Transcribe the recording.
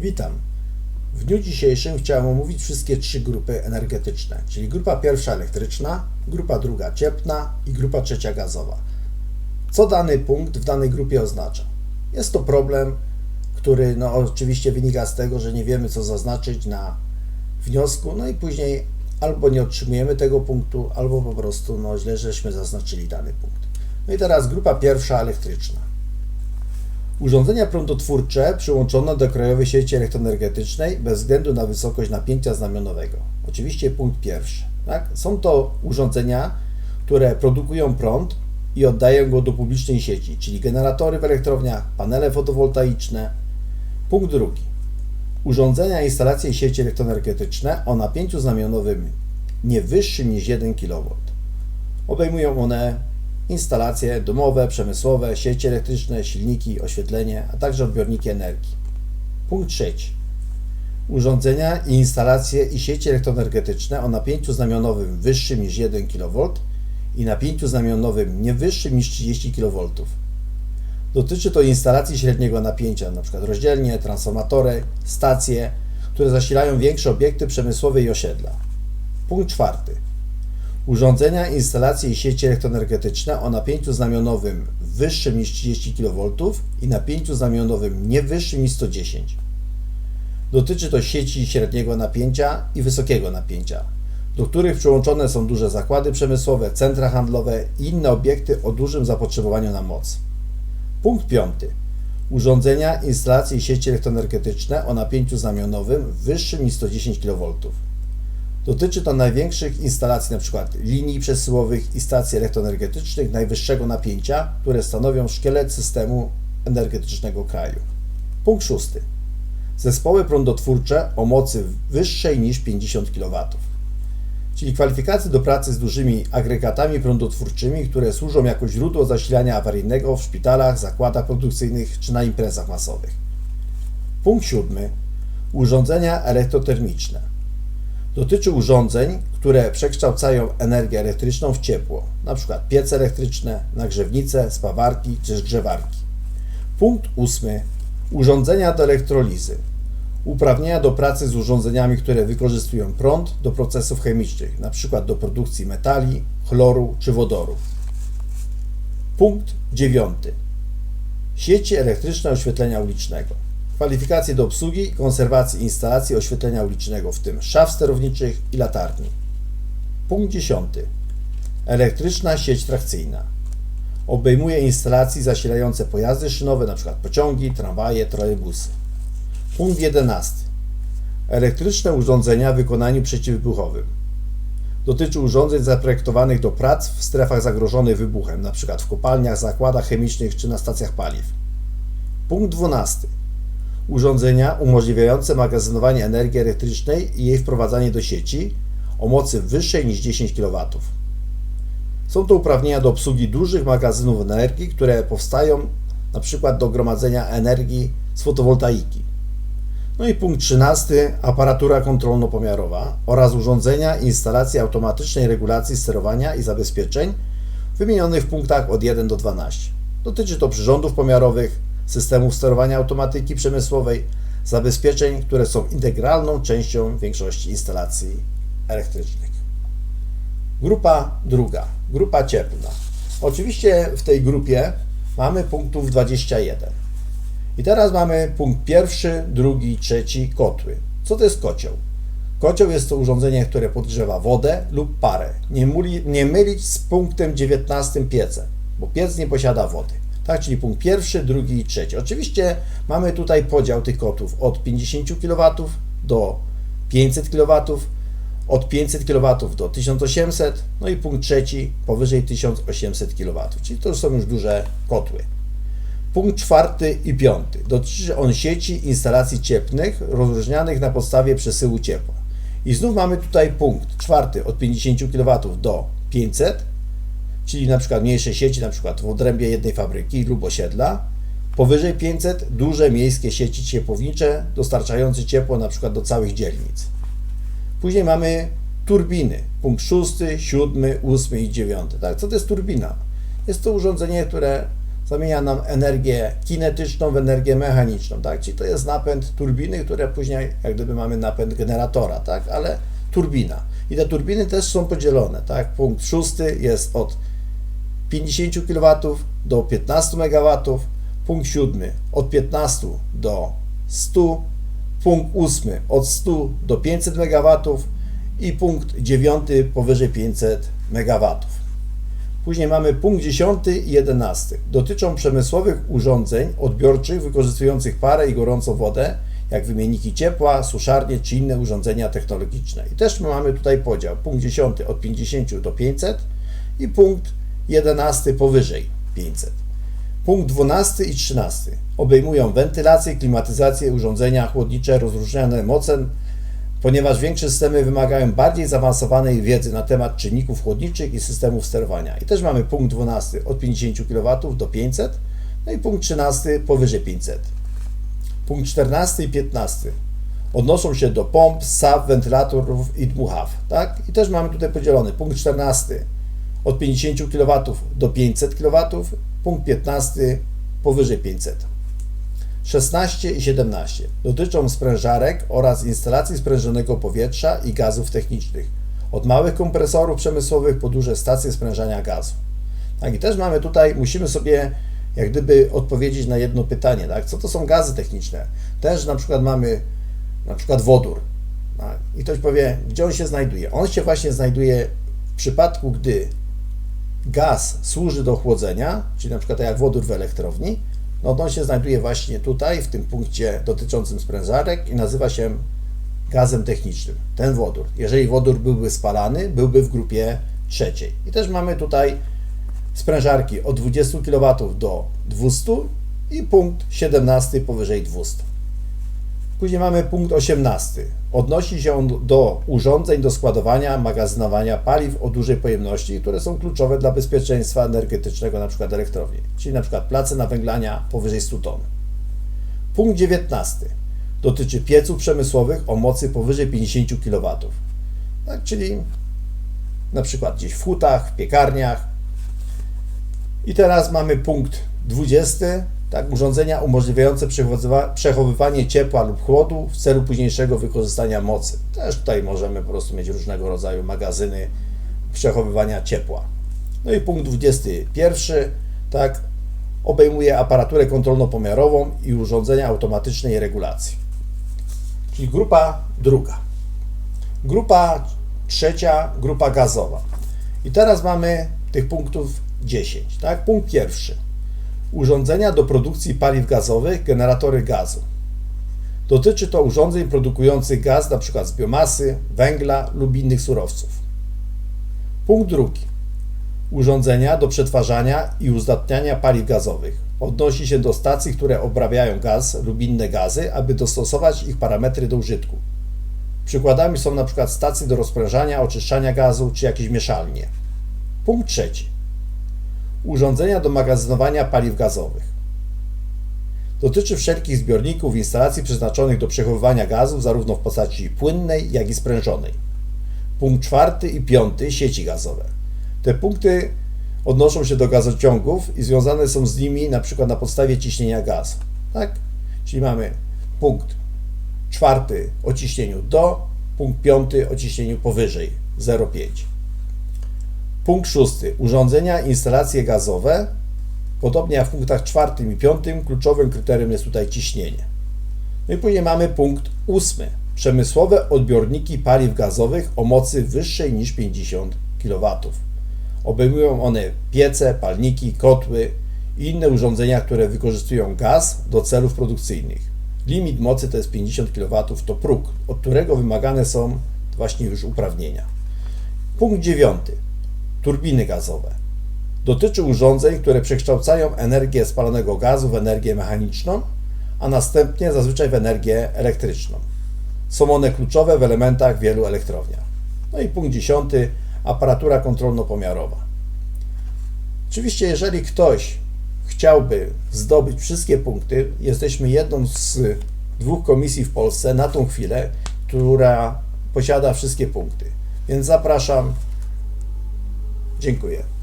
Witam. W dniu dzisiejszym chciałem omówić wszystkie trzy grupy energetyczne, czyli grupa pierwsza elektryczna, grupa druga cieplna i grupa trzecia gazowa. Co dany punkt w danej grupie oznacza? Jest to problem, który no, oczywiście wynika z tego, że nie wiemy co zaznaczyć na wniosku, no i później albo nie otrzymujemy tego punktu, albo po prostu no, źle żeśmy zaznaczyli dany punkt. No i teraz grupa pierwsza elektryczna. Urządzenia prądotwórcze przyłączone do krajowej sieci elektroenergetycznej bez względu na wysokość napięcia znamionowego. Oczywiście punkt pierwszy. Tak? Są to urządzenia, które produkują prąd i oddają go do publicznej sieci, czyli generatory w elektrowniach, panele fotowoltaiczne. Punkt drugi. Urządzenia, instalacje i sieci elektroenergetyczne o napięciu znamionowym nie wyższym niż 1 kV. Obejmują one instalacje domowe, przemysłowe, sieci elektryczne, silniki, oświetlenie, a także odbiorniki energii. Punkt trzeci. Urządzenia i instalacje i sieci elektroenergetyczne o napięciu znamionowym wyższym niż 1 kV i napięciu znamionowym nie wyższym niż 30 kV. Dotyczy to instalacji średniego napięcia, np. rozdzielnie, transformatory, stacje, które zasilają większe obiekty przemysłowe i osiedla. Punkt czwarty urządzenia, instalacje i sieci elektroenergetyczne o napięciu znamionowym wyższym niż 30 kV i napięciu znamionowym nie wyższym niż 110. Dotyczy to sieci średniego napięcia i wysokiego napięcia, do których przyłączone są duże zakłady przemysłowe, centra handlowe i inne obiekty o dużym zapotrzebowaniu na moc. Punkt piąty. Urządzenia, instalacje i sieci elektroenergetyczne o napięciu znamionowym wyższym niż 110 kV. Dotyczy to największych instalacji, np. linii przesyłowych i stacji elektroenergetycznych najwyższego napięcia, które stanowią szkielet systemu energetycznego kraju. Punkt szósty. Zespoły prądotwórcze o mocy wyższej niż 50 kW. Czyli kwalifikacje do pracy z dużymi agregatami prądotwórczymi, które służą jako źródło zasilania awaryjnego w szpitalach, zakładach produkcyjnych czy na imprezach masowych. Punkt siódmy. Urządzenia elektrotermiczne Dotyczy urządzeń, które przekształcają energię elektryczną w ciepło, np. piece elektryczne, nagrzewnice, spawarki czy zgrzewarki. Punkt ósmy. Urządzenia do elektrolizy. Uprawnienia do pracy z urządzeniami, które wykorzystują prąd do procesów chemicznych, np. do produkcji metali, chloru czy wodoru. Punkt dziewiąty. Sieci elektryczne oświetlenia ulicznego kwalifikacje do obsługi konserwacji instalacji oświetlenia ulicznego, w tym szaf sterowniczych i latarni. Punkt 10. Elektryczna sieć trakcyjna. Obejmuje instalacje zasilające pojazdy szynowe, np. pociągi, tramwaje, trolejbusy. Punkt 11. Elektryczne urządzenia w wykonaniu przeciwwybuchowym. Dotyczy urządzeń zaprojektowanych do prac w strefach zagrożonych wybuchem, np. w kopalniach, zakładach chemicznych czy na stacjach paliw. Punkt 12 urządzenia umożliwiające magazynowanie energii elektrycznej i jej wprowadzanie do sieci o mocy wyższej niż 10 kW. Są to uprawnienia do obsługi dużych magazynów energii, które powstają np. do gromadzenia energii z fotowoltaiki. No i punkt 13. Aparatura kontrolno-pomiarowa oraz urządzenia i instalacje automatycznej regulacji sterowania i zabezpieczeń wymienionych w punktach od 1 do 12. Dotyczy to przyrządów pomiarowych, systemów sterowania automatyki przemysłowej, zabezpieczeń, które są integralną częścią większości instalacji elektrycznych. Grupa druga, grupa cieplna. Oczywiście w tej grupie mamy punktów 21. I teraz mamy punkt pierwszy, drugi, trzeci, kotły. Co to jest kocioł? Kocioł jest to urządzenie, które podgrzewa wodę lub parę. Nie, nie mylić z punktem 19 piecem, bo piec nie posiada wody tak, czyli punkt pierwszy, drugi i trzeci. Oczywiście mamy tutaj podział tych kotów od 50 kW do 500 kW, od 500 kW do 1800, no i punkt trzeci powyżej 1800 kW, czyli to są już duże kotły. Punkt czwarty i piąty. Dotyczy on sieci instalacji cieplnych rozróżnianych na podstawie przesyłu ciepła. I znów mamy tutaj punkt czwarty od 50 kW do 500, czyli na przykład mniejsze sieci, na przykład w odrębie jednej fabryki lub osiedla, powyżej 500 duże miejskie sieci ciepłownicze dostarczające ciepło na przykład do całych dzielnic. Później mamy turbiny, punkt 6, 7, 8 i 9. Tak, co to jest turbina? Jest to urządzenie, które zamienia nam energię kinetyczną w energię mechaniczną, tak? Czyli to jest napęd turbiny, które później jak gdyby mamy napęd generatora, tak? Ale turbina. I te turbiny też są podzielone, tak? Punkt szósty jest od 50 kW do 15 MW, punkt siódmy od 15 do 100, punkt ósmy od 100 do 500 MW i punkt dziewiąty powyżej 500 MW. Później mamy punkt 10 i 11. Dotyczą przemysłowych urządzeń odbiorczych wykorzystujących parę i gorącą wodę, jak wymienniki ciepła, suszarnie czy inne urządzenia technologiczne. I też mamy tutaj podział. Punkt 10 od 50 do 500 i punkt 11 powyżej 500. Punkt 12 i 13 obejmują wentylację, klimatyzację, urządzenia chłodnicze, rozróżnione mocem, ponieważ większe systemy wymagają bardziej zaawansowanej wiedzy na temat czynników chłodniczych i systemów sterowania. I też mamy punkt 12 od 50 kW do 500, no i punkt 13 powyżej 500. Punkt 14 i 15 odnoszą się do pomp, SAP, wentylatorów i dmuchaw. Tak? I też mamy tutaj podzielony punkt 14 od 50 kW do 500 kW, punkt 15 powyżej 500. 16 i 17 dotyczą sprężarek oraz instalacji sprężonego powietrza i gazów technicznych, od małych kompresorów przemysłowych po duże stacje sprężania gazu. Tak, i też mamy tutaj, musimy sobie jak gdyby odpowiedzieć na jedno pytanie, tak? co to są gazy techniczne? Też na przykład mamy na przykład wodór. Tak? I ktoś powie, gdzie on się znajduje? On się właśnie znajduje w przypadku, gdy gaz służy do chłodzenia, czyli na przykład tak jak wodór w elektrowni, no on się znajduje właśnie tutaj, w tym punkcie dotyczącym sprężarek i nazywa się gazem technicznym, ten wodór. Jeżeli wodór byłby spalany, byłby w grupie trzeciej. I też mamy tutaj sprężarki od 20 kW do 200 i punkt 17 powyżej 200. Później mamy punkt 18. Odnosi się on do urządzeń do składowania, magazynowania paliw o dużej pojemności, które są kluczowe dla bezpieczeństwa energetycznego np. elektrowni, czyli np. place nawęglania powyżej 100 ton. Punkt 19. Dotyczy pieców przemysłowych o mocy powyżej 50 kW. Tak, czyli przykład gdzieś w hutach, w piekarniach. I teraz mamy punkt 20 tak, urządzenia umożliwiające przechowywa- przechowywanie ciepła lub chłodu w celu późniejszego wykorzystania mocy. Też tutaj możemy po prostu mieć różnego rodzaju magazyny przechowywania ciepła. No i punkt 21, tak, obejmuje aparaturę kontrolno-pomiarową i urządzenia automatycznej regulacji. Czyli grupa druga. Grupa trzecia, grupa gazowa. I teraz mamy tych punktów 10. Tak? Punkt pierwszy urządzenia do produkcji paliw gazowych, generatory gazu. Dotyczy to urządzeń produkujących gaz np. z biomasy, węgla lub innych surowców. Punkt drugi. Urządzenia do przetwarzania i uzdatniania paliw gazowych. Odnosi się do stacji, które obrabiają gaz lub inne gazy, aby dostosować ich parametry do użytku. Przykładami są np. stacje do rozprężania, oczyszczania gazu czy jakieś mieszalnie. Punkt trzeci urządzenia do magazynowania paliw gazowych. Dotyczy wszelkich zbiorników, instalacji przeznaczonych do przechowywania gazów zarówno w postaci płynnej, jak i sprężonej. Punkt czwarty i piąty sieci gazowe. Te punkty odnoszą się do gazociągów i związane są z nimi na przykład na podstawie ciśnienia gazu. Tak? Czyli mamy punkt czwarty o ciśnieniu do, punkt piąty o ciśnieniu powyżej 0,5. Punkt szósty. Urządzenia, instalacje gazowe. Podobnie jak w punktach czwartym i piątym, kluczowym kryterium jest tutaj ciśnienie. No i później mamy punkt ósmy. Przemysłowe odbiorniki paliw gazowych o mocy wyższej niż 50 kW. Obejmują one piece, palniki, kotły i inne urządzenia, które wykorzystują gaz do celów produkcyjnych. Limit mocy to jest 50 kW, to próg, od którego wymagane są właśnie już uprawnienia. Punkt dziewiąty turbiny gazowe. Dotyczy urządzeń, które przekształcają energię spalonego gazu w energię mechaniczną, a następnie zazwyczaj w energię elektryczną. Są one kluczowe w elementach wielu elektrowniach. No i punkt dziesiąty, aparatura kontrolno-pomiarowa. Oczywiście, jeżeli ktoś chciałby zdobyć wszystkie punkty, jesteśmy jedną z dwóch komisji w Polsce na tą chwilę, która posiada wszystkie punkty. Więc zapraszam Dziękuję.